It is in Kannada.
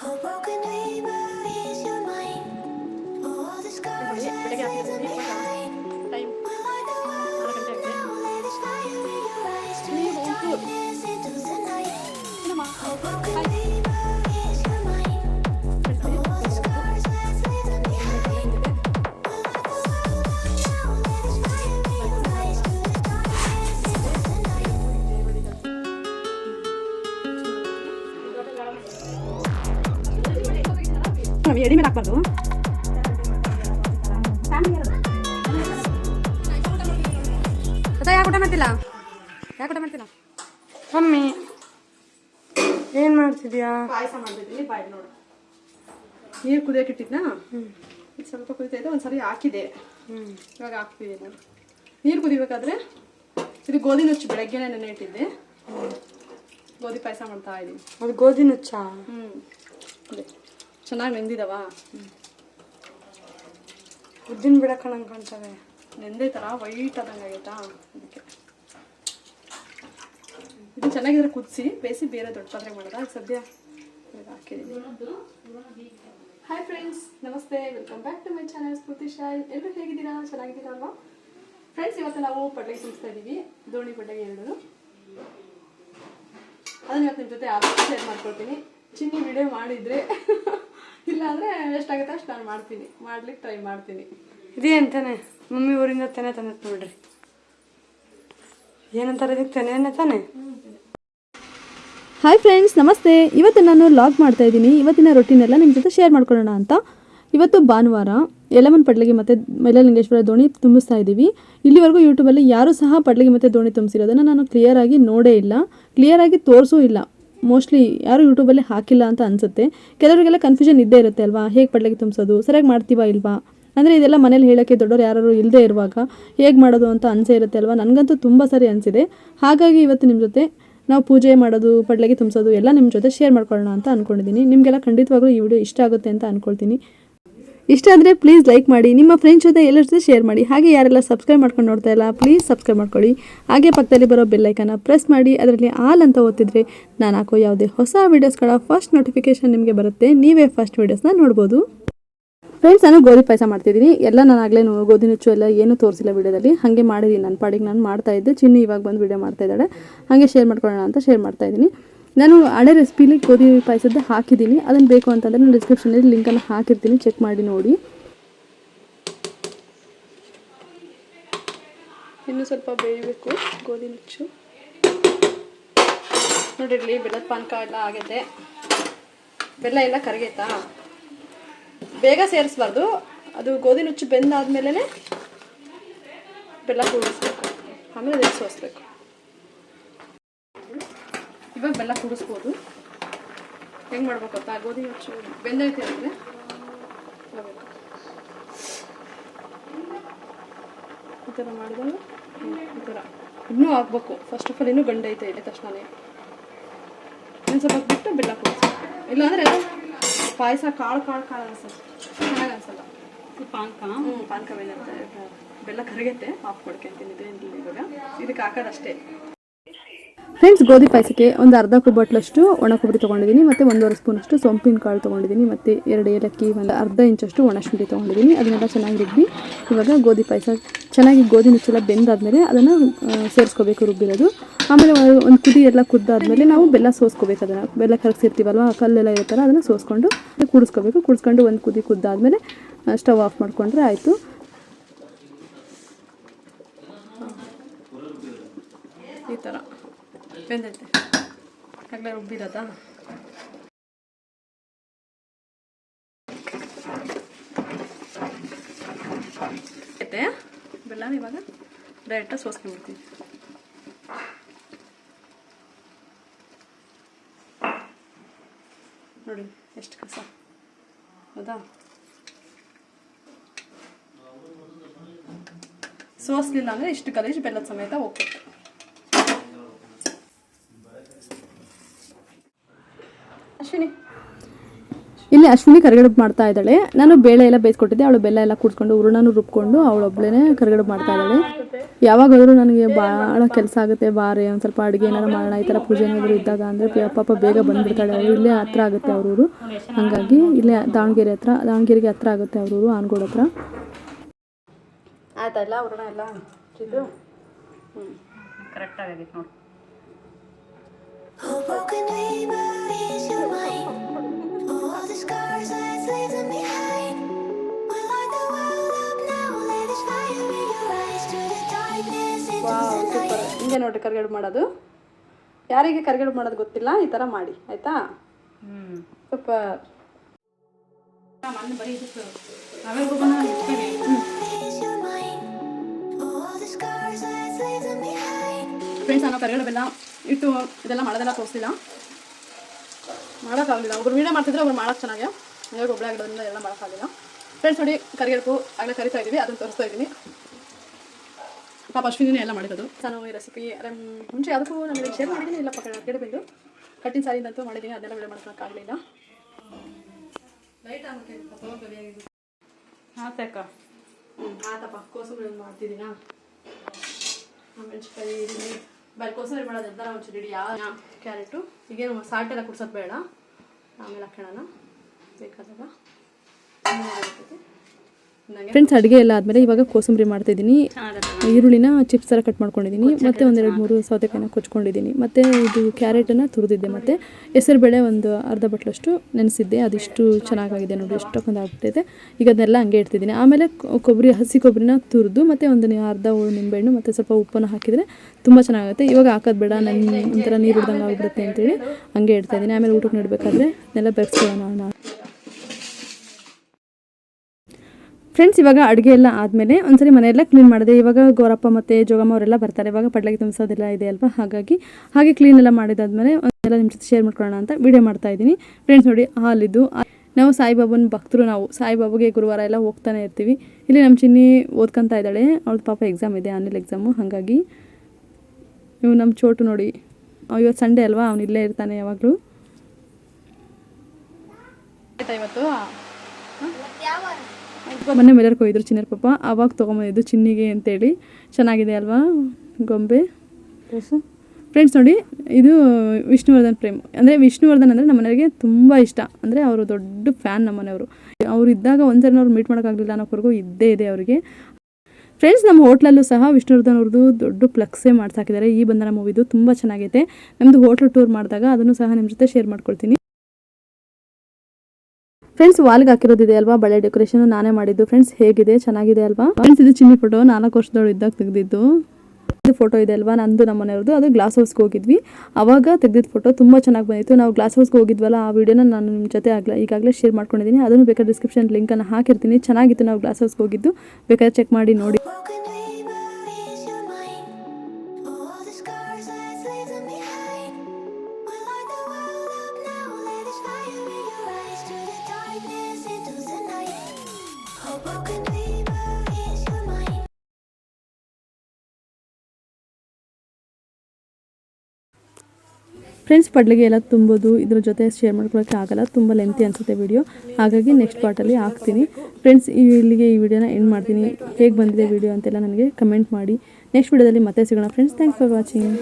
A broken dreamer is your mind. All the scars that leave them behind. ಹಾಕ್ಬಾರ್ದು ಯಾಕೆ ಊಟ ಮಾಡ್ತಿಲ್ಲ ಯಾಕೆ ಊಟ ಮಾಡ್ತಿಲ್ಲ ಮಮ್ಮಿ ಏನ್ ಮಾಡ್ತಿದ್ಯಾ? ಪಾಯಸ ಮಾಡ್ತಿದ್ದೀನಿ ಬಾಯ್ ನೋಡು. ನೀರು ಕುದಿಯಕ್ಕೆ ಇಟ್ಟಿದ್ನಾ? ಇದು ಸ್ವಲ್ಪ ಕುದಿತಾ ಇದೆ ಒಂದ್ಸರಿ ಹಾಕಿದೆ. ಇವಾಗ ಹಾಕ್ತೀವಿ ನಾನು. ನೀರು ಕುದಿಬೇಕಾದ್ರೆ ಇದು ಗೋಧಿ ನುಚ್ಚು ಬೆಳಗ್ಗೆನೆ ನೆನೆ ಇಟ್ಟಿದ್ದೆ. ಗೋಧಿ ಪಾಯಸ ಮಾಡ್ತಾ ಇದ್ದೀನಿ. ಅದು ಗೋಧಿ ನುಚ್ಚಾ? ಹ್ಞೂ ಅದೇ. ಚೆನ್ನಾಗಿ ನೆಂದಿದವ? ಉದ್ದಿನ ಬಿಡಕ್ಕಣಂಗೆ ಕಾಣ್ತವೆ. ನೆಂದೈತಲ್ಲ ವೈಟ್ ಆದಂಗೆ ಆಗೈತಾ? ಅದಕ್ಕೆ. ಇದು ಚೆನ್ನಾಗಿದ್ರೆ ಕುದಿಸಿ, ಬೇಯಿಸಿ ಬೇರೆ ದೊಡ್ಡ ಪಾತ್ರೆ ಮಾಡೋದಾ ಸದ್ಯ ಹಾಕಿದ್ದೀನಿ ಹಾಯ್ ಫ್ರೆಂಡ್ಸ್ ನಮಸ್ತೆ. Welcome back to my channel Spoorthi Shai ಎಲ್ಲರೂ ಹೇಗಿದ್ದೀರಾ? ಚೆನ್ನಾಗಿದ್ದೀರಾ ಅಲ್ವಾ? ಫ್ರೆಂಡ್ಸ್ ಇವತ್ತು ನಾವು ಪಡ್ಲೆಗೆ ತುಂಬಿಸ್ತಾ ಇದ್ದೀವಿ ದೋಣಿ ಪಡ್ಲೆಗೆ ಎರಡು. ಅದನ್ನ ಇವತ್ತು ನಿಮ್ಮ ಜೊತೆ ಆದಷ್ಟು ಶೇರ್ ಮಾಡ್ಕೊಳ್ತೀನಿ. ಚಿನ್ನಿ ವಿಡಿಯೋ ಮಾಡಿದರೆ ಇಲ್ಲಾಂದರೆ ಎಷ್ಟಾಗುತ್ತೆ ಅಷ್ಟು ನಾನು ಮಾಡ್ತೀನಿ. ಮಾಡ್ಲಿಕ್ಕೆ ಟ್ರೈ ಮಾಡ್ತೀನಿ. ಇದೇ ಅಂತಾನೆ. ಮಮ್ಮಿ ಊರಿಂದ ತೆನೆ ತಂದತ್ ನೋಡ್ರಿ. ಏನಂತಾರೆ ಇದಕ್ಕೆ? ತೆನೆನೇ ತಾನೆ? ಹಾಯ್ ಫ್ರೆಂಡ್ಸ್ ನಮಸ್ತೆ. ಇವತ್ತು ನಾನು ಲಾಗ್ ಮಾಡ್ತಾ ಇದ್ದೀನಿ. ಇವತ್ತಿನ ರೊಟ್ಟಿನೆಲ್ಲ ನಿಮ್ಮ ಜೊತೆ ಶೇರ್ ಮಾಡ್ಕೊಳ್ಳೋಣ ಅಂತ. ಇವತ್ತು ಭಾನುವಾರ ಯಲಮನ್ ಪಡ್ಲಿಗೆ ಮತ್ತು ಮೈಲಲಿಂಗೇಶ್ವರ ದೋಣಿ ತುಂಬಿಸ್ತಾ ಇದ್ದೀವಿ. ಇಲ್ಲಿವರೆಗೂ ಯೂಟ್ಯೂಬಲ್ಲಿ ಯಾರೂ ಸಹ ಪಡ್ಲಿಗೆ ಮತ್ತು ದೋಣಿ ತುಂಬಿಸಿರೋದನ್ನು ನಾನು ಕ್ಲಿಯರಾಗಿ ನೋಡೇ ಇಲ್ಲ. ಕ್ಲಿಯರಾಗಿ ತೋರಿಸೂ ಇಲ್ಲ. ಮೋಸ್ಟ್ಲಿ ಯಾರು ಯೂಟ್ಯೂಬಲ್ಲಿ ಹಾಕಿಲ್ಲ ಅಂತ ಅನಿಸುತ್ತೆ. ಕೆಲವರಿಗೆಲ್ಲ ಕನ್ಫ್ಯೂಷನ್ ಇದ್ದೇ ಇರುತ್ತೆ ಅಲ್ವಾ? ಹೇಗೆ ಪಡ್ಲಿಕ್ಕೆ ತುಂಬಿಸೋದು? ಸರಿಯಾಗಿ ಮಾಡ್ತೀವಾ ಇಲ್ವಾ? ಅಂದರೆ ಇದೆಲ್ಲ ಮನೇಲಿ ಹೇಳೋಕ್ಕೆ ದೊಡ್ಡವ್ರು ಯಾರು ಇಲ್ಲದೇ ಇರುವಾಗ ಹೇಗೆ ಮಾಡೋದು ಅಂತ ಅನಿಸೇ ಇರುತ್ತೆ ಅಲ್ವಾ? ನನಗಂತೂ ತುಂಬ ಸರಿ ಅನಿಸಿದೆ. ಹಾಗಾಗಿ ಇವತ್ತು ನಿಮ್ಮ ಜೊತೆ ನಾವು ಪೂಜೆ ಮಾಡೋದು ಪಡ್ಲೆಗೆ ತುಂಬಿಸೋದು ಎಲ್ಲ ನಿಮ್ಮ ಜೊತೆ ಶೇರ್ ಮಾಡ್ಕೊಳ್ಳೋಣ ಅಂತ ಅಂದ್ಕೊಂಡಿದ್ದೀನಿ ನಿಮಗೆಲ್ಲ ಖಂಡಿತವಾಗ್ಲೂ ಈ ವಿಡಿಯೋ ಇಷ್ಟ ಆಗುತ್ತೆ ಅಂತ ಅಂದ್ಕೊಳ್ತೀನಿ ಇಷ್ಟ ಆದರೆ ಪ್ಲೀಸ್ ಲೈಕ್ ಮಾಡಿ, ನಿಮ್ಮ ಫ್ರೆಂಡ್ಸ್ ಜೊತೆ ಎಲ್ಲರ ಜೊತೆ ಶೇರ್ ಮಾಡಿ, ಹಾಗೆ ಯಾರೆಲ್ಲ ಸಬ್ಸ್ಕ್ರೈಬ್ ಮಾಡ್ಕೊಂಡು ನೋಡ್ತಾ ಇಲ್ಲ ಪ್ಲೀಸ್ ಸಬ್ಸ್ಕ್ರೈಬ್ ಮಾಡ್ಕೊಳ್ಳಿ. ಹಾಗೆ ಪಕ್ಕದಲ್ಲಿ ಬರೋ ಬೆಲ್ಲೈಕನ್ನ ಪ್ರೆಸ್ ಮಾಡಿ, ಅದರಲ್ಲಿ ಆಲ್ ಅಂತ ಓದ್ತಿದ್ರೆ ನಾನು ಹಾಕೋ ಯಾವುದೇ ಹೊಸ ವೀಡಿಯೋಸ್ಗಳ ಫಸ್ಟ್ ನೋಟಿಫಿಕೇಶನ್ ನಿಮಗೆ ಬರುತ್ತೆ. ನೀವೇ ಫಸ್ಟ್ ವೀಡಿಯೋಸ್ನ ನೋಡ್ಬೋದು. ಫ್ರೆಂಡ್ಸ್ ನಾನು ಗೋಧಿ ಪಾಯಸ ಮಾಡ್ತಿದ್ದೀನಿ. ಎಲ್ಲ ನಾನು ಆಗಲೇ ಗೋಧಿ ನುಚ್ಚು ಎಲ್ಲ ಏನೂ ತೋರಿಸಿಲ್ಲ ವೀಡಿಯೋದಲ್ಲಿ. ಹಾಗೆ ಮಾಡಿದ್ದೀನಿ ನನ್ನ ಪಾಡಿಗೆ ನಾನು ಮಾಡ್ತಾ ಇದ್ದೆ. ಚಿನ್ನಿ ಇವಾಗ ಬಂದು ವೀಡಿಯೋ ಮಾಡ್ತಾ ಇದ್ದಾಳೆ. ಹಾಗೆ ಶೇರ್ ಮಾಡ್ಕೊಳ್ಳೋಣ ಅಂತ ಶೇರ್ ಮಾಡ್ತಾ ಇದ್ದೀನಿ. ನಾನು ಹಳೆ ರೆಸಿಪಿಲಿ ಗೋಧಿ ಪಾಯಸದ್ದು ಹಾಕಿದ್ದೀನಿ. ಅದನ್ನು ಬೇಕು ಅಂತಂದರೆ ನಾನು ಡಿಸ್ಕ್ರಿಪ್ಷನಲ್ಲಿ ಲಿಂಕನ್ನು ಹಾಕಿರ್ತೀನಿ. ಚೆಕ್ ಮಾಡಿ ನೋಡಿ. ಇನ್ನು ಸ್ವಲ್ಪ ಬೇಯಬೇಕು ಗೋಧಿ ನುಚ್ಚು. ನೋಡಿರಲಿ ಬೆಲ್ಲದ ಪಾನಕ ಎಲ್ಲ ಆಗೈತೆ ಬೆಲ್ಲ ಎಲ್ಲ ಕರಗೈತಾ? ಬೇಗ ಸೇರಿಸ್ಬಾರ್ದು. ಅದು ಗೋಧಿ ನುಚ್ಚು ಬೆಂದಾದ್ಮೇಲೆ ಬೆಲ್ಲ ಕೂಡಿಸ್ಬೇಕು. ಆಮೇಲೆ ಅದಕ್ಕೆ ಸೋಸ್ಬೇಕು. ಇವಾಗ ಬೆಲ್ಲ ಕುಡಿಸ್ಬೋದು. ಹೆಂಗೆ ಮಾಡ್ಬೇಕು ಅಂತ ಗೋಧಿ ಹೆಚ್ಚು ಬೆಂದೈತೆ ಅಂದರೆ ಈ ಥರ ಮಾಡಿದಾಗ ಈ ಥರ ಇನ್ನೂ ಹಾಕ್ಬೇಕು. ಫಸ್ಟ್ ಆಫ್ ಆಲ್ ಇನ್ನೂ ಗಂಡೈತೆ ಇದೆ ತಕ್ಷಣನೇ. ಇನ್ನು ಸ್ವಲ್ಪ ಬಿಟ್ಟು ಬೆಲ್ಲ ಕುಡಿಸ್ಬೇಕು. ಇಲ್ಲಾಂದರೆ ಪಾಯಸ ಕಾಳು ಕಾಳು ಕಾಳು ಅನ್ಸಲ್ಲ. ಚೆನ್ನಾಗಿ ಅನ್ಸಲ್ಲ. ಪಾನಕ? ಹ್ಞೂ ಪಾನಕ ಬೆಲ್ಲ ಬೆಲ್ಲ ಕರಗೈತೆ ಆಫ್ ಮಾಡ್ಕೊಂತೀನಿ ಇವಾಗ. ಇದಕ್ಕೆ ಹಾಕೋದಷ್ಟೇ ಫ್ರೆಂಡ್ಸ್ ಗೋಧಿ ಪಾಯಸಕ್ಕೆ ಒಂದು ಅರ್ಧ ಕುಬ್ಬಟ್ಲಷ್ಟು ಒಣ ಕೊಬ್ಬರಿ ತೊಗೊಂಡಿದ್ದೀನಿ, ಮತ್ತು ಒಂದೂವರೆ ಸ್ಪೂನಷ್ಟು ಸೊಂಪಿನ ಕಾಳು ತೊಗೊಂಡಿದ್ದೀನಿ, ಮತ್ತು ಎರಡು ಏಲಕ್ಕಿ, ಒಂದು ಅರ್ಧ ಇಂಚಷ್ಟು ಒಣಶುಂಠಿ ತೊಗೊಂಡಿದ್ದೀನಿ. ಅದನ್ನೆಲ್ಲ ಚೆನ್ನಾಗಿ ರುಬ್ಬಿ, ಇವಾಗ ಗೋಧಿ ಪಾಯಸ ಚೆನ್ನಾಗಿ ಗೋಧಿ ನುಚ್ಚೆಲ್ಲ ಬೆಂದಾದಮೇಲೆ ಅದನ್ನು ಸೇರಿಸ್ಕೋಬೇಕು ರುಬ್ಬಿರೋದು. ಆಮೇಲೆ ಒಂದು ಕುದಿ ಎಲ್ಲ ಕುದ್ದಾದಮೇಲೆ ನಾವು ಬೆಲ್ಲ ಸೋಸ್ಕೋಬೇಕು ಅದನ್ನು. ಬೆಲ್ಲ ಕರಗಿಸಿರ್ತೀವಲ್ವ, ಕಲ್ಲೆಲ್ಲ ಥರ ಅದನ್ನು ಸೋಸ್ಕೊಂಡು ಕುಡಿಸ್ಕೋಬೇಕು. ಕುಡಿಸ್ಕೊಂಡು ಒಂದು ಕುದಿ ಕುದ್ದಾದಮೇಲೆ ಸ್ಟವ್ ಆಫ್ ಮಾಡಿಕೊಂಡ್ರೆ ಆಯಿತು. ಈ ಥರ ಬೆಂದೈತೆ ಆಗಲೇ ರುಬ್ಬಿರೋದಾ ಐತೆ ಬೆಲ್ಲ ಇವಾಗ ಡೈರೆಕ್ಟಾಗಿ ಸೋಸ್ಕೊಂಡ್ಬಿಡ್ತೀವಿ ನೋಡಿ ಎಷ್ಟು ಕಸ ಹೌದಾ ಸೋಸ್ಲಿಲ್ಲ ಅಂದರೆ ಇಷ್ಟು ಗಲೀಜು ಬೆಲ್ಲದ ಸಮೇತ ಹೋಗ್ಬೇಕು ಅಶ್ವಿನಿ. ಇಲ್ಲಿ ಅಶ್ವಿನಿ ಕರಿಗಡುಬು ಮಾಡ್ತಾ ಇದ್ದಾಳೆ. ನಾನು ಬೇಳೆ ಎಲ್ಲ ಬೇಯಿಸ್ಕೊಟ್ಟಿದ್ದೆ. ಅವಳು ಬೆಲ್ಲ ಎಲ್ಲ ಕುಡ್ಕೊಂಡು ಹೂರಣನೂ ರುಬ್ಕೊಂಡು ಅವಳೊಬ್ಳೇ ಕರಿಗಡುಬು ಮಾಡ್ತಾ ಇದ್ದಾಳೆ. ಯಾವಾಗಾದರೂ ನನಗೆ ಭಾಳ ಕೆಲಸ ಆಗುತ್ತೆ. ಬಾರೆ ಒಂದು ಸ್ವಲ್ಪ ಅಡುಗೆ ಏನಾರು ಮಾಡೋಣ. ಈ ಥರ ಪೂಜೆ ಏನಾದರೂ ಇದ್ದಾಗ ಅಂದರೆ ಪಾಪ ಬೇಗ ಬಂದುಬಿಡ್ತಾಳೆ ಅವರು. ಇಲ್ಲೇ ಹತ್ರ ಆಗುತ್ತೆ ಅವ್ರೂರು ಹಾಗಾಗಿ ಇಲ್ಲೇ ದಾವಣಗೆರೆ ಹತ್ರ ದಾವಣಗೆರೆಗೆ ಹತ್ರ ಆಗುತ್ತೆ ಅವ್ರೂರು ಆನ್ಗೋಡ್ ಹತ್ರ. ಆಯ್ತಾ ಎಲ್ಲ? ಹೂರಣ ಎಲ್ಲ ಇದು ಕರೆಕ್ಟಾಗಿ ಆಗೈತೆ ನೋಡಿ. ಹಿಂಗೆ ನೋಡ್ರಿ ಕರಿಗಡುಬು ಮಾಡೋದು. ಯಾರಿಗೆ ಕರಿಗಡುಬು ಮಾಡೋದು ಗೊತ್ತಿಲ್ಲ ಈ ಥರ ಮಾಡಿ ಆಯಿತಾ? ಸ್ವಲ್ಪ ಸೂಪರ್ ಬರೀ. ಫ್ರೆಂಡ್ಸ್ ನಾನು ಕರಿಗಡುಬೆಲ್ಲ ಇಟ್ಟು ಇದೆಲ್ಲ ಮಾಡೋದೆಲ್ಲ ತೋರಿಸಿಲ್ಲ. ಮಾಡೋಕ್ಕಾಗಲಿಲ್ಲ. ಒಬ್ರು ವೀಡಿಯೋ ಮಾಡ್ತಿದ್ರೆ ಒಬ್ರು ಮಾಡೋಕೆ ಚೆನ್ನಾಗಿ. ಇವಾಗ ಒಬ್ಬಳಾಗಿಡೋದ್ರಿಂದ ಎಲ್ಲ ಮಾಡೋಕ್ಕಾಗಲಿಲ್ಲ. ಫ್ರೆಂಡ್ಸ್ ನೋಡಿ ಕರಿಗಡುಬು ಆಗಲೇ ಕರಿತಾ ಇದ್ದೀವಿ ಅದನ್ನು ತೋರಿಸ್ತಾ ಇದ್ದೀನಿ. ಪಾಪ ಅಶ್ವಿನಿ ಎಲ್ಲ ಮಾಡಿರೋದು ನಾನು ಈ ರೆಸಿಪಿ ಮುಂಚೆ ಅದಕ್ಕೂ ನಮಗೆ ಶೇರ್ ಮಾಡಿದ್ದೀನಿ ಇಲ್ಲ ಪಕ್ಕ ಕರಿಗಡುಬಿಂದು ಕಟ್ಟಿನ ಸಾರಿಂದಂತೂ ಮಾಡಿದ್ದೀನಿ ಅದನ್ನೆಲ್ಲ ವಿಡಿಯೋ ಆಗುತ್ತೆ ಆತಕ್ಕ ಹ್ಞೂ ಆತಪ್ಪ. ಕೋಸಂಬರಿ ಮಾಡ್ತಿದ್ದೀನಾ? ಮೆಣಸಿನ್ಕಾಯಿ ಬರೀ ಕೋಸಂಬರಿ ಮಾಡೋದು ಎಂತಾರ ಒಂಚೂರು ಇಡಿ ಯಾವ ಕ್ಯಾರೆಟು. ಈಗೇನು ಸಾಲ್ಟ್ ಎಲ್ಲ ಕುಡ್ಸೋದು ಬೇಡ. ಆಮೇಲೆ ಹಾಕೋಣ ಬೇಕಾದಾಗ. ನನಗೆ ಫ್ರೆಂಡ್ಸ್ ಅಡುಗೆ ಎಲ್ಲ ಆದಮೇಲೆ ಇವಾಗ ಕೋಸಂಬರಿ ಮಾಡ್ತಾಯಿದ್ದೀನಿ ಈರುಳ್ಳಿನ ಚಿಪ್ಸ್ ಥರ ಕಟ್ ಮಾಡ್ಕೊಂಡಿದ್ದೀನಿ ಮತ್ತು ಒಂದೆರಡು ಮೂರು ಸೌತೆಕಾಯಿನ ಕೊಚ್ಕೊಂಡಿದ್ದೀನಿ ಮತ್ತು ಇದು ಕ್ಯಾರೆಟನ್ನು ತುರಿದಿದ್ದೆ. ಮತ್ತು ಹೆಸರುಬೇಳೆ ಒಂದು ಅರ್ಧ ಬಟ್ಲಷ್ಟು ನೆನೆಸಿದ್ದೆ. ಅದಿಷ್ಟು ಚೆನ್ನಾಗಾಗಿದೆ ನೋಡಿ ಎಷ್ಟೊಂದು ಆಗ್ಬಿಟ್ಟಿದೆ. ಈಗ ಅದನ್ನೆಲ್ಲ ಹಂಗೆ ಇಡ್ತಿದ್ದೀನಿ ಆಮೇಲೆ ಕೊಬ್ಬರಿ ಹಸಿ ಕೊಬ್ಬರಿನ ತುರಿದು ಮತ್ತು ಒಂದು ಅರ್ಧ ನಿಂಬೆ ನಿಂಬೆಹಣ್ಣು ಮತ್ತು ಸ್ವಲ್ಪ ಉಪ್ಪನ್ನು ಹಾಕಿದರೆ ತುಂಬ ಚೆನ್ನಾಗುತ್ತೆ. ಇವಾಗ ಹಾಕೋದು ಬೇಡ ನನ್ನ ಒಂಥರ ನೀರು ಹಿಡ್ದಂಗೆ ಆಗಿಬಿಡುತ್ತೆ ಅಂತೇಳಿ ಹಂಗೆ ಇಡ್ತಾಯಿದ್ದೀನಿ ಆಮೇಲೆ ಊಟಕ್ಕೆ ನೋಡಬೇಕಾದ್ರೆ ಅದನ್ನೆಲ್ಲ ಬೆರೆಸ್ಕೊಳ್ಳೋಣ. ಫ್ರೆಂಡ್ಸ್ ಇವಾಗ ಅಡುಗೆ ಎಲ್ಲ ಆದಮೇಲೆ ಒಂದ್ಸರಿ ಮನೆಯೆಲ್ಲ ಕ್ಲೀನ್ ಮಾಡಿದೆ. ಇವಾಗ ಗೋರಪ್ಪ ಮತ್ತು ಜೋಗಮ್ಮ ಅವರೆಲ್ಲ ಬರ್ತಾರೆ. ಇವಾಗ ಪಡ್ಲಾಗಿ ತುಂಬಿಸೋದೆಲ್ಲ ಇದೆ ಅಲ್ವಾ? ಹಾಗಾಗಿ ಹಾಗೆ ಕ್ಲೀನ್ ಎಲ್ಲ ಮಾಡಿದಾದ್ಮೇಲೆ ಒಂದೆಲ್ಲ ನಿಮ್ಮ ಜೊತೆ ಶೇರ್ ಮಾಡ್ಕೊಳ್ಳೋಣ ಅಂತ ವಿಡಿಯೋ ಮಾಡ್ತಾ ಇದ್ದೀನಿ. ಫ್ರೆಂಡ್ಸ್ ನೋಡಿ ಹಾಲಿದ್ದು ನಾವು ಸಾಯಿಬಾಬನ ಭಕ್ತರು ನಾವು. ಸಾಯಿಬಾಬಾಗೆ ಗುರುವಾರ ಎಲ್ಲ ಹೋಗ್ತಾನೆ ಇರ್ತೀವಿ. ಇಲ್ಲಿ ನಮ್ಮ ಚಿನ್ನಿ ಓದ್ಕೊತಾ ಇದ್ದಾಳೆ. ಅವಳು ಪಾಪ ಎಕ್ಸಾಮ್ ಇದೆ ಆನ್ಲೈನ್ ಎಕ್ಸಾಮು ಹಾಗಾಗಿ ಇವು ನಮ್ಮ ಚೋಟು ನೋಡಿ. ಇವತ್ತು ಸಂಡೇ ಅಲ್ವಾ? ಅವನು ಇಲ್ಲೇ ಇರ್ತಾನೆ ಯಾವಾಗಲೂ. ಆಯ್ತಾ ಇವತ್ತು? ಮೊನ್ನೆ ಮೇಲೆ ಹೋಗಿದ್ರು ಚಿನ್ನರ ಪಾಪ. ಅವಾಗ ತೊಗೊಂಬಂದಿದ್ದು ಚಿನ್ನಿಗೆ ಅಂತೇಳಿ. ಚೆನ್ನಾಗಿದೆ ಅಲ್ವಾ ಗೊಂಬೆ? ಫ್ರೆಂಡ್ಸ್ ನೋಡಿ ಇದು ವಿಷ್ಣುವರ್ಧನ್ ಪ್ರೇಮ್. ಅಂದರೆ ವಿಷ್ಣುವರ್ಧನ್ ಅಂದರೆ ನಮ್ಮ ಮನೆಯವರಿಗೆ ತುಂಬ ಇಷ್ಟ. ಅಂದರೆ ಅವರು ದೊಡ್ಡ ಫ್ಯಾನ್ ನಮ್ಮ ಮನೆಯವರು ಅವ್ರು ಇದ್ದಾಗ ಒಂದ್ಸರಿ ಅವ್ರು ಮೀಟ್ ಮಾಡೋಕ್ಕಾಗಲಿಲ್ಲ ಅನ್ನೋವರೆಗೂ ಇದ್ದೇ ಇದೆ ಅವರಿಗೆ. ಫ್ರೆಂಡ್ಸ್ ನಮ್ಮ ಹೋಟ್ಲಲ್ಲೂ ಸಹ ವಿಷ್ಣುವರ್ಧನ್ ಅವ್ರದ್ದು ದೊಡ್ಡ ಪ್ಲಕ್ಸೇ ಮಾಡ್ಸಾಕಿದ್ದಾರೆ. ಈ ಬಂಧನ ಮೂವಿದು ತುಂಬ ಚೆನ್ನಾಗೈತೆ. ನಮ್ಮದು ಹೋಟ್ಲು ಟೂರ್ ಮಾಡಿದಾಗ ಅದನ್ನು ಸಹ ನಿಮ್ಮ ಜೊತೆ ಶೇರ್ ಮಾಡ್ಕೊಳ್ತೀನಿ. ಫ್ರೆಂಡ್ಸ್ ವಾಲ್ಗೆ ಹಾಕಿರೋದಿದೆ ಅಲ್ವಾ? ಬಳೆ ಡೆಕೋರೇಷನ್ ನಾನೇ ಮಾಡಿದ್ದು. ಫ್ರೆಂಡ್ಸ್ ಹೇಗಿದೆ? ಚೆನ್ನಾಗಿದೆ ಅಲ್ವಾ? ಫ್ರೆಂಡ್ಸ್ ಇದು ಚಿನ್ನಿ ಫೋಟೋ ನಾಲ್ಕು ವರ್ಷದವಳು ಇದ್ದಾಗ ತೆಗೆದಿದ್ದು. ಇದು ಫೋಟೋ ಇದೆ ಅಲ್ವಾ? ನಂದು, ನಮ್ಮ ಮನೆಯವ್ರದ್ದು. ಅದು ಗ್ಲಾಸ್ ಹೌಸ್ಗೆ ಹೋಗಿದ್ವಿ. ಅವಾಗ ತೆಗೆದಿದ್ದ ಫೋಟೋ ತುಂಬ ಚೆನ್ನಾಗಿ ಬಂದಿತ್ತು. ನಾವು ಗ್ಲಾಸ್ ಹೌಸ್ಗೆ ಹೋಗಿದ್ವಲ್ಲ, ಆ ವಿಡಿಯೋನ ನಾನು ನಿಮ್ಮ ಜೊತೆ ಆಗಲ್ಲ ಈಗಾಗಲೇ ಶೇರ್ ಮಾಡ್ಕೊಂಡಿದ್ದೀನಿ ಅದನ್ನು ಬೇಕಾದ್ರೆ ಡಿಸ್ಕ್ರಿಪ್ಷನ್ ಲಿಂಕನ್ನು ಹಾಕಿರ್ತೀನಿ. ಚೆನ್ನಾಗಿತ್ತು. ನಾವು ಗ್ಲಾಸ್ ಹೌಸ್ಗೆ ಹೋಗಿದ್ದು. ಬೇಕಾದ್ರೆ ಚೆಕ್ ಮಾಡಿ ನೋಡಿ. ಫ್ರೆಂಡ್ಸ್ ಪಡ್ಲಿಗೆ ಎಲ್ಲ ತುಂಬೋದು. ಇದ್ರ ಜೊತೆ ಶೇರ್ ಮಾಡ್ಕೊಳ್ಳೋಕ್ಕೆ ಆಗಲ್ಲ. ತುಂಬ ಲೆಂತಿ ಅನಿಸುತ್ತೆ ವಿಡಿಯೋ ಹಾಗಾಗಿ ನೆಕ್ಸ್ಟ್ ಪಾರ್ಟಲ್ಲಿ ಹಾಕ್ತೀನಿ. ಫ್ರೆಂಡ್ಸ್ ಇಲ್ಲಿಗೆ ಈ ವಿಡಿಯೋನ ಎಂಡ್ ಮಾಡ್ತೀನಿ. ಹೇಗೆ ಬಂದಿದೆ ವಿಡಿಯೋ ಅಂತೆಲ್ಲ ನನಗೆ ಕಮೆಂಟ್ ಮಾಡಿ. ನೆಕ್ಸ್ಟ್ ವಿಡಿಯೋದಲ್ಲಿ ಮತ್ತೆ ಸಿಗೋಣ. Friends thanks for watching